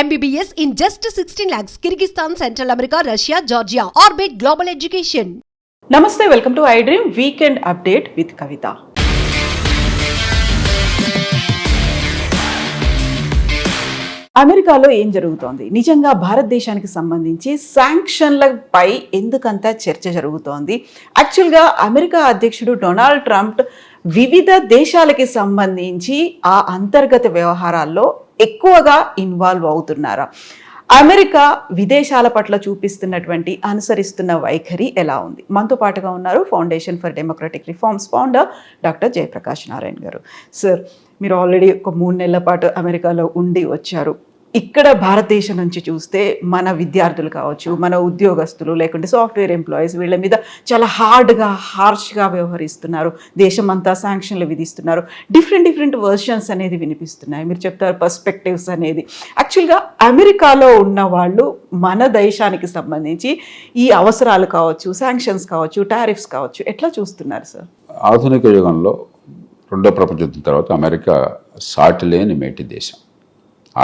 MBBS in just sixteen lakhs Kyrgyzstan Central America Russia Georgia Orbit Global Education నమస్తే welcome to I Dream weekend update with Kavitha అమెరికాలో ఏం జరుగుతోంది నిజంగా భారతదేశానికి సంబంధించి శాంక్షన్లపై ఎందుకంత చర్చ జరుగుతోంది యాక్చువల్గా అమెరికా అధ్యక్షుడు డొనాల్డ్ ట్రంప్ వివిధ దేశాలకి సంబంధించి ఆ అంతర్గత వ్యవహారాల్లో ఎక్కువగా ఇన్వాల్వ్ అవుతున్నారా అమెరికా విదేశాల పట్ల చూపిస్తున్నటువంటి అనుసరిస్తున్న వైఖరి ఎలా ఉంది మనతో పాటుగా ఉన్నారు Foundation for Democratic Reforms founder doctor Jayaprakash Narayana garu sir మీరు ఆల్రెడీ ఒక మూడు నెలల పాటు అమెరికాలో ఉండి వచ్చారు ఇక్కడ భారతదేశం నుంచి చూస్తే మన విద్యార్థులు కావచ్చు మన ఉద్యోగస్తులు లేకుంటే సాఫ్ట్వేర్ ఎంప్లాయీస్ వీళ్ళ మీద చాలా హార్డ్గా హార్ష్గా వ్యవహరిస్తున్నారు దేశమంతా శాంక్షన్లు విధిస్తున్నారు డిఫరెంట్ డిఫరెంట్ వర్షన్స్ అనేది వినిపిస్తున్నాయి మీరు చెప్తారు పర్స్పెక్టివ్స్ అనేది యాక్చువల్గా అమెరికాలో ఉన్న వాళ్ళు మన దేశానికి సంబంధించి ఈ అవసరాలు కావచ్చు శాంక్షన్స్ కావచ్చు టారిఫ్స్ కావచ్చు ఎట్లా చూస్తున్నారు సార్ ఆధునిక యుగంలో రెండో ప్రపంచ యుద్ధం తర్వాత అమెరికా సాటి లేని మేటి దేశం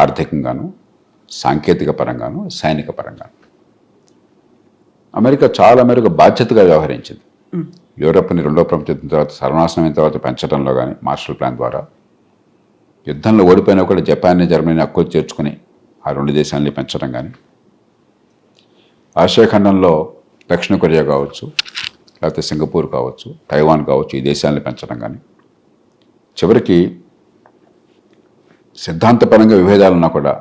ఆర్థికంగాను సాంకేతిక పరంగాను సైనిక పరంగాను అమెరికా చాలా మేరకు బాధ్యతగా వ్యవహరించింది యూరోప్ని రెండో ప్రపంచ యుద్ధం తర్వాత అయిన తర్వాత పెంచడంలో కానీ మార్షల్ ప్లాన్ ద్వారా యుద్ధంలో ఓడిపోయిన ఒకటి జపాన్ని జర్మనీని అక్కులు చేర్చుకుని ఆ రెండు దేశాలని పెంచడం కానీ ఆసియా ఖండంలో దక్షిణ కొరియా కావచ్చు లేకపోతే సింగపూర్ కావచ్చు తైవాన్ కావచ్చు ఈ దేశాలని పెంచడం కానీ చివరికి సిద్ధాంతపరంగా విభేదాలున్నా కూడా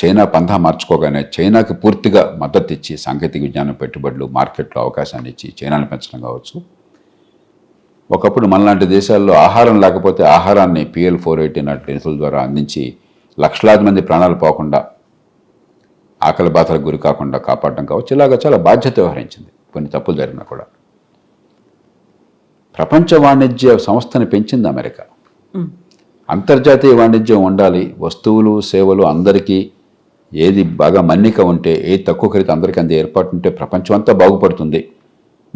చైనా పంథా మార్చుకోగానే చైనాకి పూర్తిగా మద్దతు ఇచ్చి సాంకేతిక విజ్ఞానం పెట్టుబడులు మార్కెట్లో అవకాశాన్ని ఇచ్చి చైనాను పెంచడం కావచ్చు ఒకప్పుడు మనలాంటి దేశాల్లో ఆహారం లేకపోతే ఆహారాన్ని పిఎల్ ఫోర్ ఎయిటీ నాటి ద్వారా అందించి లక్షలాది మంది ప్రాణాలు పోకుండా ఆకలి బాధలకు గురి కాకుండా కాపాడడం కావచ్చు ఇలాగ చాలా బాధ్యత వ్యవహరించింది కొన్ని తప్పులు జరిగినా కూడా ప్రపంచ వాణిజ్య సంస్థను పెంచింది అమెరికా అంతర్జాతీయ వాణిజ్యం ఉండాలి వస్తువులు సేవలు అందరికీ ఏది బాగా మన్నిక ఉంటే ఏది తక్కువ ఖరీదు అందరికీ అందే ఏర్పాటు ఉంటే ప్రపంచం అంతా బాగుపడుతుంది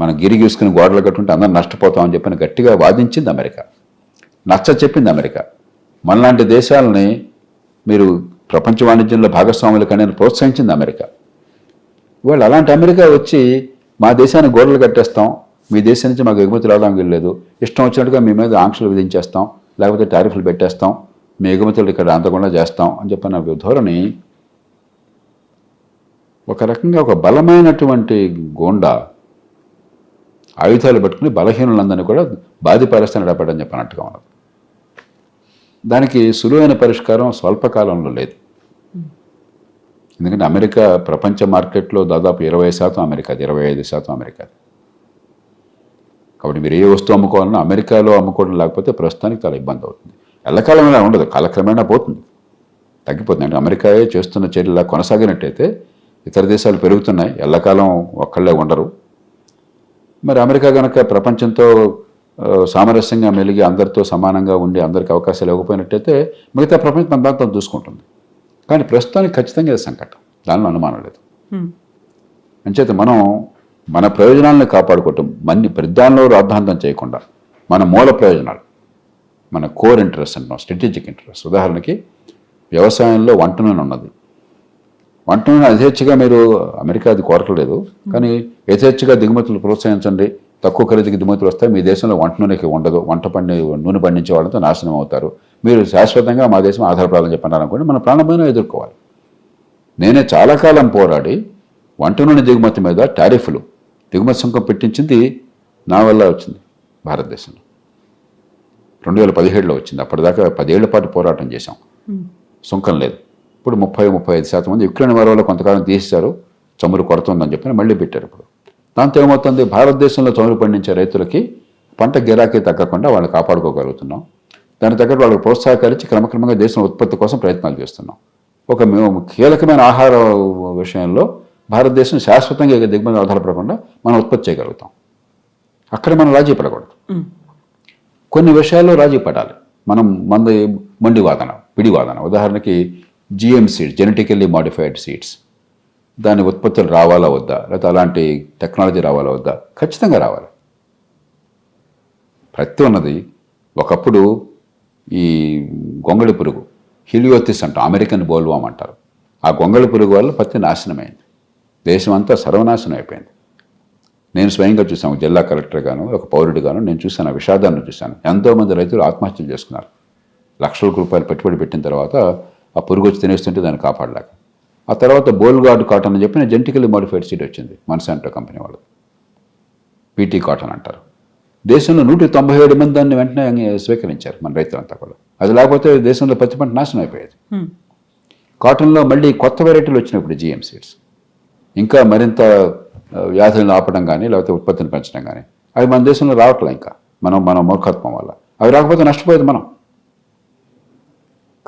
మనం గిరి గీసుకుని గోడలు కట్టుంటే అందరం నష్టపోతామని చెప్పని గట్టిగా వాదించింది అమెరికా నచ్చ చెప్పింది అమెరికా మనలాంటి దేశాలని మీరు ప్రపంచ వాణిజ్యంలో భాగస్వాములు కానీ ప్రోత్సహించింది అమెరికా వాళ్ళు అలాంటి అమెరికా వచ్చి మా దేశాన్ని గోడలు కట్టేస్తాం మీ దేశం నుంచి మాకు ఎగుమతి రావడానికి లేదు ఇష్టం వచ్చినట్టుగా మీ మీద ఆంక్షలు విధించేస్తాం లేకపోతే టారిఫ్లు పెట్టేస్తాం మీ ఎగుమతులు ఇక్కడ అందకుండా చేస్తాం అని చెప్పిన ధోరణి ఒక రకంగా ఒక బలమైనటువంటి గోండా ఆయుధాలు పట్టుకుని బలహీనులందరినీ కూడా బాధిపారేస్తాను రాపడని చెప్పినట్టుగా ఉన్నది దానికి సులువైన పరిష్కారం స్వల్పకాలంలో లేదు ఎందుకంటే అమెరికా ప్రపంచ మార్కెట్లో దాదాపు ఇరవై శాతం అమెరికా ఇరవై ఐదు శాతం అమెరికాది కాబట్టి మీరు ఏ వస్తువు అమ్ముకోవాలన్నా అమెరికాలో అమ్ముకోవడం లేకపోతే ప్రస్తుతానికి చాలా ఇబ్బంది అవుతుంది ఎల్లకాలం ఉండదు కాలక్రమేణా పోతుంది తగ్గిపోతుంది అంటే అమెరికాయే చేస్తున్న చర్యలు కొనసాగినట్టయితే ఇతర దేశాలు పెరుగుతున్నాయి ఎల్లకాలం ఒక్కళ్ళే ఉండరు మరి అమెరికా కనుక ప్రపంచంతో సామరస్యంగా మెలిగి అందరితో సమానంగా ఉండి అందరికి అవకాశాలు ఇవ్వకపోయినట్టయితే మిగతా ప్రపంచం తన దాంతో చూసుకుంటుంది కానీ ప్రస్తుతానికి ఖచ్చితంగా ఇది సంకటం దానిలో అనుమానం లేదు అంచేత మనం మన ప్రయోజనాలను కాపాడుకోవటం మన్ని ప్రతిదానిలో రాద్ధాంతం చేయకుండా మన మూల ప్రయోజనాలు మన కోర్ ఇంట్రెస్ట్ అంటున్నాం స్ట్రాటజిక్ ఇంట్రెస్ట్ ఉదాహరణకి వ్యవసాయంలో వంట నూనె ఉన్నది వంట నూనె యథేచ్ఛగా మీరు అమెరికా అది కోరకలేదు కానీ యథేచ్ఛగా దిగుమతులు ప్రోత్సహించండి తక్కువ ఖరీదుకి దిగుమతులు వస్తాయి మీ దేశంలో వంట నూనెకి ఉండదు వంట పండి నూనె పండించే వాళ్ళంతా నాశనం అవుతారు మీరు శాశ్వతంగా మా దేశం ఆధారపడాలని చెప్పారనుకోండి అనుకోండి మన ప్రాణమైన ఎదుర్కోవాలి నేనే చాలా కాలం పోరాడి వంట నూనె దిగుమతి మీద టారిఫ్లు దిగుమతి సుంకం పెట్టించింది నా వల్ల వచ్చింది భారతదేశంలో రెండు వేల పదిహేడులో వచ్చింది అప్పటిదాకా పదేళ్ల పాటు పోరాటం చేశాం సుంకం లేదు ఇప్పుడు ముప్పై ముప్పై ఐదు శాతం మంది యుక్రెయిన్ వారి వల్ల కొంతకాలం తీసేశారు చమురు కొరత ఉందని చెప్పి మళ్ళీ పెట్టారు ఇప్పుడు దాంతో ఏమవుతుంది భారతదేశంలో చమురు పండించే రైతులకి పంట గిరాకీ తగ్గకుండా వాళ్ళు కాపాడుకోగలుగుతున్నాం దాని తగ్గట్టు వాళ్ళకి ప్రోత్సాహకరించి క్రమక్రమంగా దేశం ఉత్పత్తి కోసం ప్రయత్నాలు చేస్తున్నాం ఒక కీలకమైన ఆహార విషయంలో భారతదేశం శాశ్వతంగా దిగుమతి ఆధారపడకుండా మనం ఉత్పత్తి చేయగలుగుతాం అక్కడ మనం రాజీ పడకూడదు కొన్ని విషయాల్లో రాజీ పడాలి మనం మంది మండి వాదన పిడి వాదన ఉదాహరణకి GM seeds genetically modified seeds దాని ఉత్పత్తులు రావాలా వద్దా లేకపోతే అలాంటి టెక్నాలజీ రావాలా వద్దా ఖచ్చితంగా రావాలి ప్రతి ఉన్నది ఒకప్పుడు ఈ గొంగళి పురుగు హిలియోతిస్ అంటాం అమెరికన్ బోల్వామ్ అంటారు ఆ గొంగళి పురుగు వల్ల పత్తి నాశనమైంది దేశమంతా సర్వనాశనం అయిపోయింది నేను స్వయంగా చూసాను జిల్లా కలెక్టర్గాను ఒక పౌరుడిగాను నేను చూశాను విషాదాన్ని చూశాను ఎంతోమంది రైతులు ఆత్మహత్యలు చేసుకున్నారు లక్షల రూపాయలు పెట్టుబడి పెట్టిన తర్వాత ఆ పురుగు వచ్చి తినేస్తుంటే దాన్ని కాపాడలేక ఆ తర్వాత బోల్గార్డ్ కాటన్ అని చెప్పి జెంటికలీ మోడిఫైడ్ సీట్ వచ్చింది మన్సాంటో కంపెనీ వాళ్ళు పీటీ కాటన్ అంటారు దేశంలో నూట తొంభై ఏడు మంది దాన్ని వెంటనే స్వీకరించారు మన రైతులంతా కూడా అది లేకపోతే దేశంలో పత్తి పంట నాశనం అయిపోయేది కాటన్లో మళ్ళీ కొత్త వెరైటీలు వచ్చినప్పుడు జిఎం సీడ్స్ ఇంకా మరింత వ్యాధులను ఆపడం కానీ లేకపోతే ఉత్పత్తిని పెంచడం కానీ అవి మన దేశంలో రావట్లే ఇంకా మనం మన మూర్ఖత్వం వల్ల అవి రాకపోతే నష్టపోయేది మనం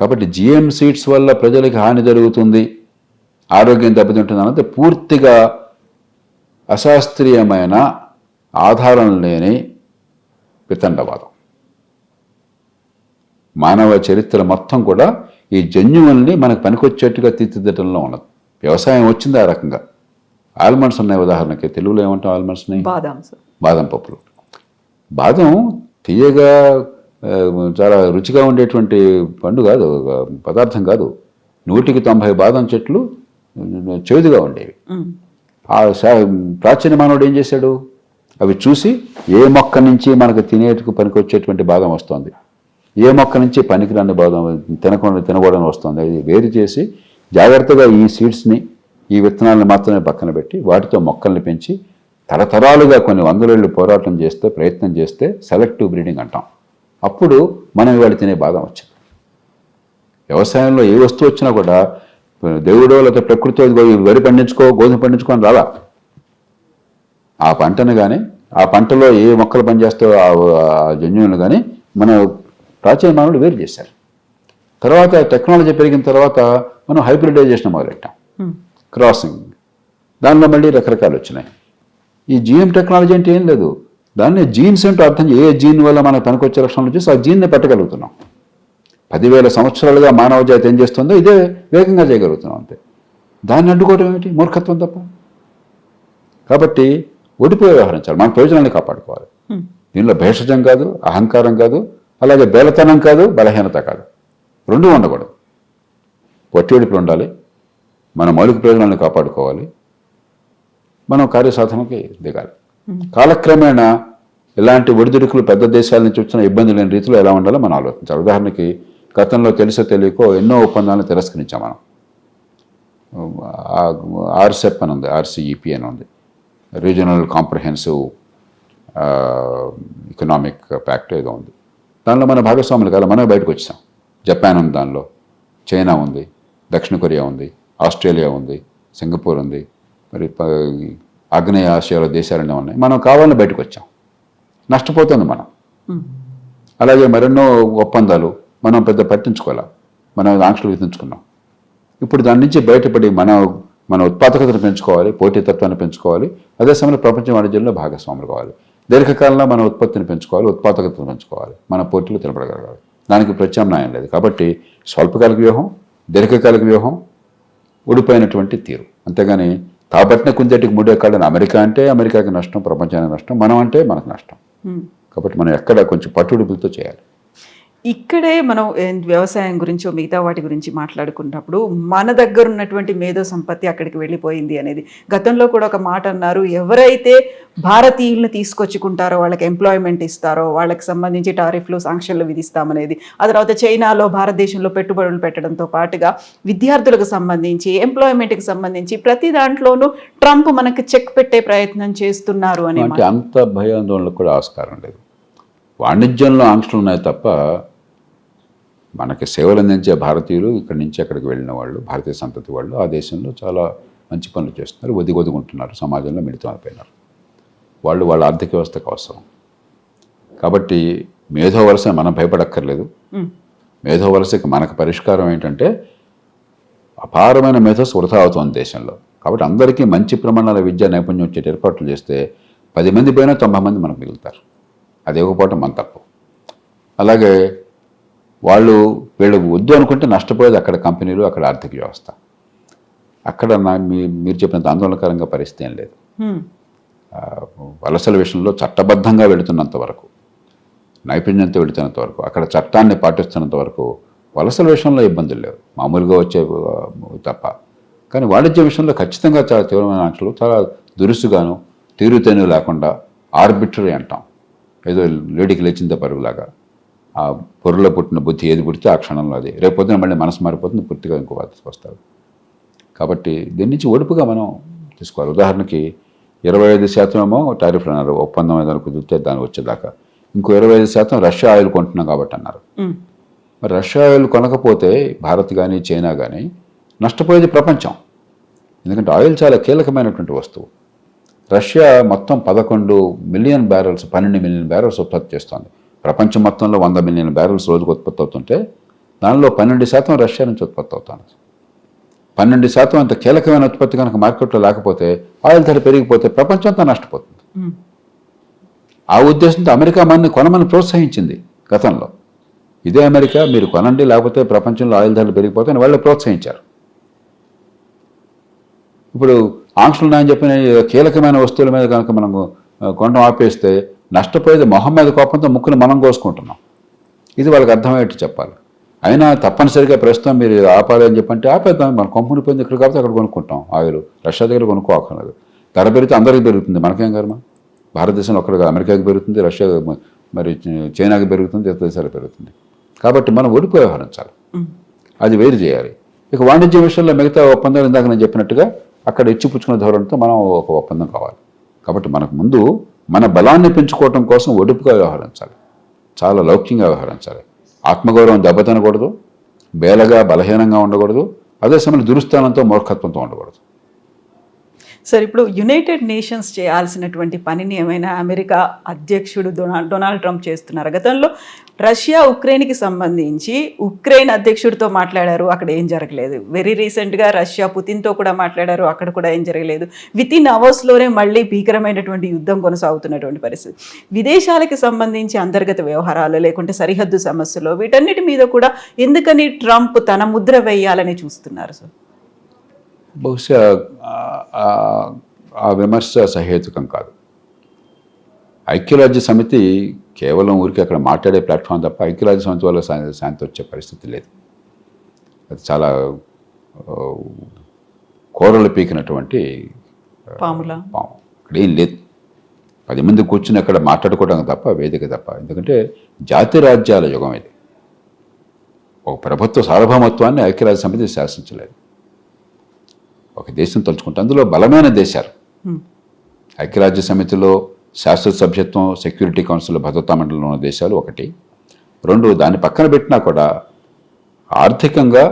కాబట్టి జిఎం సీడ్స్ వల్ల ప్రజలకి హాని జరుగుతుంది ఆరోగ్యం దెబ్బతింటుంది అన్నది పూర్తిగా అశాస్త్రీయమైన ఆధారం లేని వితండవాదం మానవ చరిత్ర మొత్తం కూడా ఈ జన్యువుల్ని మనకు పనికొచ్చేట్టుగా తీర్చిదిద్దడంలో ఉన్నది వ్యవసాయం వచ్చింది ఆ రకంగా ఆల్మండ్స్ ఉన్నాయి ఉదాహరణకి తెలుగులో ఏమంటాం ఆల్మండ్స్ ఉన్నాయి బాదం పప్పులు బాదం తీయగా చాలా రుచిగా ఉండేటువంటి పండు కాదు పదార్థం కాదు నూటికి తొంభై బాదం చెట్లు చేదుగా ఉండేవి ఆ ప్రాచీన మానవుడు ఏం చేశాడు అవి చూసి ఏ మొక్క నుంచి మనకు తినేటకు వచ్చేటువంటి బాదం వస్తుంది ఏ మొక్క నుంచి పనికిరాని బాదం తినకుండా తినకూడని వస్తుంది అది వేరు చేసి జాగ్రత్తగా ఈ సీడ్స్ని ఈ విత్తనాలను మాత్రమే పక్కన పెట్టి వాటితో మొక్కల్ని పెంచి తరతరాలుగా కొన్ని వందలేళ్ళు పోరాటం చేస్తే ప్రయత్నం చేస్తే సెలెక్టివ్ బ్రీడింగ్ అంటాం అప్పుడు మనం ఇవాళ తినే బాధం వచ్చింది వ్యవసాయంలో ఏ వస్తువు వచ్చినా కూడా దేవుడో లేకపోతే ప్రకృతితో వరి పండించుకో గోధుమ పండించుకో అని రాలా ఆ పంటను కానీ ఆ పంటలో ఏ మొక్కలు పనిచేస్తే ఆ జన్యువులు కానీ మన ప్రాచీన మానవులు వేరు చేశారు తర్వాత టెక్నాలజీ పెరిగిన తర్వాత మనం హైబ్రిడైజేషన్ మొదలెట్టాం క్రాసింగ్ దానిలో మళ్ళీ రకరకాలు వచ్చినాయి ఈ జీఎం టెక్నాలజీ అంటే ఏం లేదు దాన్ని జీన్స్ ఏంటో అర్థం ఏ జీన్ వల్ల మనకు పనికొచ్చే లక్షణాలు చూసి ఆ జీన్ని పట్టగలుగుతున్నాం పదివేల సంవత్సరాలుగా మానవ జాతి ఏం చేస్తుందో ఇదే వేగంగా చేయగలుగుతున్నాం అంతే దాన్ని అడ్డుకోవడం ఏమిటి మూర్ఖత్వం తప్ప కాబట్టి ఓడిపోయి వ్యవహరించాలి మన ప్రయోజనాన్ని కాపాడుకోవాలి దీనిలో భేషజం కాదు అహంకారం కాదు అలాగే బేలతనం కాదు బలహీనత కాదు రెండూ ఉండకూడదు పొట్టి ఒడిపులు ఉండాలి మన మౌలిక ప్రయోజనాలను కాపాడుకోవాలి మనం కార్యసాధనకి దిగాలి కాలక్రమేణా ఇలాంటి ఒడిదుడుకులు పెద్ద దేశాల నుంచి వచ్చిన ఇబ్బంది లేని రీతిలో ఎలా ఉండాలో మనం ఆలోచించాలి ఉదాహరణకి గతంలో తెలుసో తెలియకో ఎన్నో ఒప్పందాలను తిరస్కరించాం మనం ఆర్సెప్ అని ఉంది ఆర్సీఈపీ అని ఉంది రీజనల్ కాంప్రహెన్సివ్ ఎకనామిక్ ప్యాక్ట్ ఏదో ఉంది దానిలో మన భాగస్వాములు కాదు మనమే బయటకు వచ్చాం జపాన్ ఉంది దానిలో చైనా ఉంది దక్షిణ కొరియా ఉంది ఆస్ట్రేలియా ఉంది సింగపూర్ ఉంది మరి ఆగ్నేయ ఆసియాలో దేశాలన్నీ ఉన్నాయి మనం కావాలని బయటకు వచ్చాం నష్టపోతుంది మనం అలాగే మరెన్నో ఒప్పందాలు మనం పెద్ద పట్టించుకోవాలి మనం ఆంక్షలు విధించుకున్నాం ఇప్పుడు దాని నుంచి బయటపడి మన మన ఉత్పాదకతను పెంచుకోవాలి పోటీతత్వాన్ని పెంచుకోవాలి అదే సమయంలో ప్రపంచ వాణిజ్యంలో భాగస్వాములు కావాలి దీర్ఘకాలంలో మన ఉత్పత్తిని పెంచుకోవాలి ఉత్పాదకతను పెంచుకోవాలి మన పోటీలు తెలపడగలగాలి దానికి ప్రత్యామ్నాయం లేదు కాబట్టి స్వల్పకాలిక వ్యూహం దీర్ఘకాలిక వ్యూహం ఓడిపోయినటువంటి తీరు అంతేగాని తాబట్టిన కుందేటికి మూడే కాళ్ళని అమెరికా అంటే అమెరికాకి నష్టం ప్రపంచానికి నష్టం మనం అంటే మనకు నష్టం కాబట్టి మనం ఎక్కడ కొంచెం పట్టుడుపులతో చేయాలి ఇక్కడే మనం వ్యవసాయం గురించి మిగతా వాటి గురించి మాట్లాడుకున్నప్పుడు మన దగ్గర ఉన్నటువంటి మేధో సంపత్తి అక్కడికి వెళ్ళిపోయింది అనేది గతంలో కూడా ఒక మాట అన్నారు ఎవరైతే భారతీయులను తీసుకొచ్చుకుంటారో వాళ్ళకి ఎంప్లాయ్మెంట్ ఇస్తారో వాళ్ళకి సంబంధించి టారిఫ్లు సాంక్షన్లు విధిస్తామనేది ఆ తర్వాత చైనాలో భారతదేశంలో పెట్టుబడులు పెట్టడంతో పాటుగా విద్యార్థులకు సంబంధించి ఎంప్లాయ్మెంట్కి సంబంధించి ప్రతి దాంట్లోనూ ట్రంప్ మనకు చెక్ పెట్టే ప్రయత్నం చేస్తున్నారు అనే అంత భయాందోళనకు కూడా ఆస్కారం లేదు వాణిజ్యంలో ఆంక్షలు ఉన్నాయి తప్ప మనకి సేవలు అందించే భారతీయులు ఇక్కడి నుంచి అక్కడికి వెళ్ళిన వాళ్ళు భారతీయ సంతతి వాళ్ళు ఆ దేశంలో చాలా మంచి పనులు చేస్తున్నారు ఒదిగొదుగుంటున్నారు సమాజంలో మిడితమైపోయినారు వాళ్ళు వాళ్ళ ఆర్థిక వ్యవస్థకు అవసరం కాబట్టి మేధో వలస మనం భయపడక్కర్లేదు మేధో వలసకి మనకు పరిష్కారం ఏంటంటే అపారమైన మేధో వృధా అవుతుంది దేశంలో కాబట్టి అందరికీ మంచి ప్రమాణాల విద్యా నైపుణ్యం వచ్చే ఏర్పాట్లు చేస్తే పది మంది పోయినా తొంభై మంది మనకు మిగులుతారు అది ఇవ్వకపోవటం మన తప్పు అలాగే వాళ్ళు వీళ్ళకు వద్దు అనుకుంటే నష్టపోయేది అక్కడ కంపెనీలు అక్కడ ఆర్థిక వ్యవస్థ అక్కడ నా మీరు చెప్పినంత ఆందోళనకరంగా పరిస్థితి ఏం లేదు వలసల విషయంలో చట్టబద్ధంగా వెళుతున్నంత వరకు నైపుణ్యంతో వెళుతున్నంత వరకు అక్కడ చట్టాన్ని పాటిస్తున్నంత వరకు వలసల విషయంలో ఇబ్బందులు లేవు మామూలుగా వచ్చే తప్ప కానీ వాణిజ్య విషయంలో ఖచ్చితంగా చాలా తీవ్రమైన ఆంక్షలు చాలా దురుసుగాను తీరుతేను లేకుండా ఆర్బిటరీ అంటాం ఏదో లేడికి లేచిందో పరుగులాగా ఆ పొరలో పుట్టిన బుద్ధి ఏది పుడితే ఆ క్షణంలో అది రేపు పొద్దున మళ్ళీ మనసు మారిపోతుంది పూర్తిగా ఇంకో వస్తారు కాబట్టి దీని నుంచి ఒడుపుగా మనం తీసుకోవాలి ఉదాహరణకి ఇరవై ఐదు శాతమేమో టారిఫ్ అన్నారు ఒప్పందం ఏదైనా కుదిరితే దాన్ని వచ్చేదాకా ఇంకో ఇరవై ఐదు శాతం రష్యా ఆయిల్ కొంటున్నాం కాబట్టి అన్నారు మరి రష్యా ఆయిల్ కొనకపోతే భారత్ కానీ చైనా కానీ నష్టపోయేది ప్రపంచం ఎందుకంటే ఆయిల్ చాలా కీలకమైనటువంటి వస్తువు రష్యా మొత్తం పదకొండు మిలియన్ బ్యారల్స్ పన్నెండు మిలియన్ బ్యారల్స్ ఉత్పత్తి చేస్తోంది ప్రపంచం మొత్తంలో వంద మిలియన్ బ్యారెల్స్ రోజుకు ఉత్పత్తి అవుతుంటే దానిలో పన్నెండు శాతం రష్యా నుంచి ఉత్పత్తి అవుతుంది పన్నెండు శాతం అంత కీలకమైన ఉత్పత్తి కనుక మార్కెట్లో లేకపోతే ఆయిల్ ధర పెరిగిపోతే ప్రపంచం అంతా నష్టపోతుంది ఆ ఉద్దేశంతో అమెరికా మనని కొనమని ప్రోత్సహించింది గతంలో ఇదే అమెరికా మీరు కొనండి లేకపోతే ప్రపంచంలో ఆయిల్ ధరలు పెరిగిపోతే వాళ్ళు ప్రోత్సహించారు ఇప్పుడు ఆంక్షలు నాయని చెప్పిన కీలకమైన వస్తువుల మీద కనుక మనం కొనడం ఆపేస్తే నష్టపోయేది మొహం మీద కోపంతో ముక్కును మనం కోసుకుంటున్నాం ఇది వాళ్ళకి అర్థమయ్యేట్టు చెప్పాలి అయినా తప్పనిసరిగా ప్రస్తుతం మీరు ఆపాలి అని చెప్పంటే ఆపేద్దాం మన కొమ్ముని పోయింది ఇక్కడ కాబట్టి అక్కడ కొనుక్కుంటాం ఆయిల్ రష్యా దగ్గర కొనుక్కోకర్లేదు ధర పెరిగితే అందరికీ పెరుగుతుంది మనకేం కర్మ భారతదేశంలో ఒక్కడ అమెరికాకి పెరుగుతుంది రష్యా మరి చైనాకి పెరుగుతుంది ఇతర దేశాలకు పెరుగుతుంది కాబట్టి మనం ఒడిపి వ్యవహరించాలి అది వేరు చేయాలి ఇక వాణిజ్య విషయంలో మిగతా ఒప్పందాలు ఇందాక నేను చెప్పినట్టుగా అక్కడ ఇచ్చిపుచ్చుకున్న ధోరణితో మనం ఒక ఒప్పందం కావాలి కాబట్టి మనకు ముందు మన బలాన్ని పెంచుకోవటం కోసం ఒడుపుగా వ్యవహరించాలి చాలా లౌక్యంగా వ్యవహరించాలి ఆత్మగౌరవం దెబ్బతినకూడదు బేలగా బలహీనంగా ఉండకూడదు అదే సమయంలో దురుస్థానంతో మూర్ఖత్వంతో ఉండకూడదు సార్ ఇప్పుడు యునైటెడ్ నేషన్స్ చేయాల్సినటువంటి పనిని ఏమైనా అమెరికా అధ్యక్షుడు డొనాల్డ్ డొనాల్డ్ ట్రంప్ చేస్తున్నారు గతంలో రష్యా ఉక్రెయిన్కి సంబంధించి ఉక్రెయిన్ అధ్యక్షుడితో మాట్లాడారు అక్కడ ఏం జరగలేదు వెరీ రీసెంట్గా రష్యా పుతిన్తో కూడా మాట్లాడారు అక్కడ కూడా ఏం జరగలేదు విత్ ఇన్ అవర్స్లోనే మళ్ళీ భీకరమైనటువంటి యుద్ధం కొనసాగుతున్నటువంటి పరిస్థితి విదేశాలకు సంబంధించి అంతర్గత వ్యవహారాలు లేకుంటే సరిహద్దు సమస్యలు వీటన్నిటి మీద కూడా ఎందుకని ట్రంప్ తన ముద్ర వేయాలని చూస్తున్నారు సార్ బహుశా ఆ విమర్శ సహేతుకం కాదు ఐక్యరాజ్య సమితి కేవలం ఊరికి అక్కడ మాట్లాడే ప్లాట్ఫామ్ తప్ప ఐక్యరాజ్య సమితి వల్ల శాంతి వచ్చే పరిస్థితి లేదు అది చాలా కూరలు పీకినటువంటి పాముల పాము ఇక్కడ ఏం లేదు పది మంది కూర్చుని అక్కడ మాట్లాడుకోవడం తప్ప వేదిక తప్ప ఎందుకంటే జాతి రాజ్యాల యుగం ఇది ఒక ప్రభుత్వ సార్వభౌమత్వాన్ని ఐక్యరాజ్య సమితి శాసించలేదు ఒక దేశం తలుచుకుంటే అందులో బలమైన దేశాలు ఐక్యరాజ్య సమితిలో శాశ్వత సభ్యత్వం సెక్యూరిటీ కౌన్సిల్ భద్రతా మండలిలో ఉన్న దేశాలు ఒకటి రెండు దాన్ని పక్కన పెట్టినా కూడా ఆర్థికంగా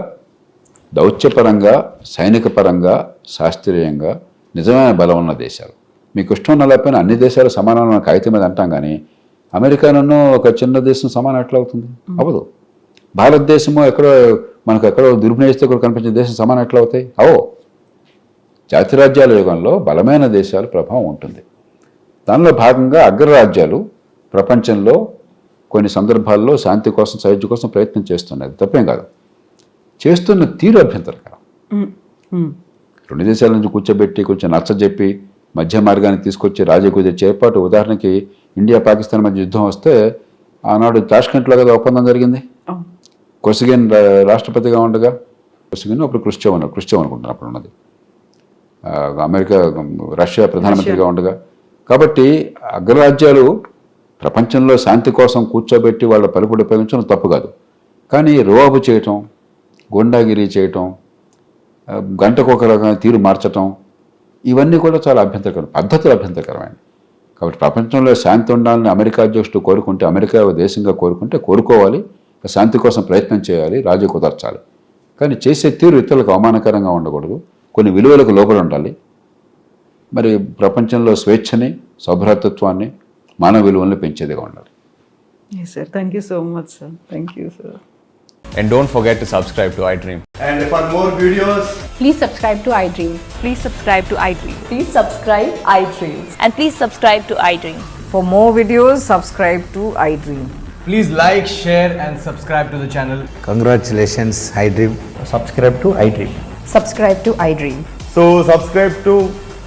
దౌత్యపరంగా సైనిక పరంగా శాస్త్రీయంగా నిజమైన బలం ఉన్న దేశాలు మీకు ఇష్టం లేకపోయినా అన్ని దేశాలు సమానమైన కాగితం మీద అంటాం కానీ అమెరికాను ఒక చిన్న దేశం సమానం ఎట్లా అవుతుంది అవ్వదు భారతదేశము ఎక్కడో మనకు ఎక్కడో దుర్వినియోగిస్తే కూడా కనిపించే దేశం సమానం ఎట్లా అవుతాయి అవో రాజ్యాల యుగంలో బలమైన దేశాలు ప్రభావం ఉంటుంది దానిలో భాగంగా అగ్రరాజ్యాలు ప్రపంచంలో కొన్ని సందర్భాల్లో శాంతి కోసం సైజు కోసం ప్రయత్నం చేస్తున్నది తప్పేం కాదు చేస్తున్న తీరు అభ్యంతరకరం రెండు దేశాల నుంచి కూర్చోబెట్టి కొంచెం నచ్చజెప్పి మధ్య మార్గాన్ని తీసుకొచ్చి రాజకీయ చేపాటు ఉదాహరణకి ఇండియా పాకిస్తాన్ మధ్య యుద్ధం వస్తే ఆనాడు తాష్కెంట్లో కదా ఒప్పందం జరిగింది కొసిగిన్ రాష్ట్రపతిగా ఉండగా కొసిగిన్ అప్పుడు క్రిస్టవ్ క్రిస్టియన్ అనుకుంటున్నాను అప్పుడు ఉన్నది అమెరికా రష్యా ప్రధానమంత్రిగా ఉండగా కాబట్టి అగ్రరాజ్యాలు ప్రపంచంలో శాంతి కోసం కూర్చోబెట్టి వాళ్ళ పలుకుడు ఉపయోగించడం తప్పు కాదు కానీ రోబు చేయటం గుండాగిరి చేయటం గంటకు ఒక రకమైన తీరు మార్చటం ఇవన్నీ కూడా చాలా అభ్యంతరకరం పద్ధతులు అభ్యంతరకరమైన కాబట్టి ప్రపంచంలో శాంతి ఉండాలని అమెరికా అధ్యక్షుడు కోరుకుంటే అమెరికా దేశంగా కోరుకుంటే కోరుకోవాలి శాంతి కోసం ప్రయత్నం చేయాలి రాజీ కుదర్చాలి కానీ చేసే తీరు ఇతరులకు అవమానకరంగా ఉండకూడదు కొన్ని విలువలకు లోపల ఉండాలి మరి ప్రపంచంలో స్వేచ్ఛని సౌభ్రాతత్వాన్ని మానవ విలువలను పెంచేదిగా ఉండాలి Yes, sir. Thank you so much, sir. Thank you, sir. And don't forget to subscribe to iDream. And for more videos, Please subscribe to iDream. Please subscribe to iDream. Please subscribe iDreams. And please subscribe to iDream. For more videos, subscribe to iDream. please like, share, and subscribe to the channel. Congratulations, iDream. Subscribe to iDream. Subscribe to iDream. So, subscribe to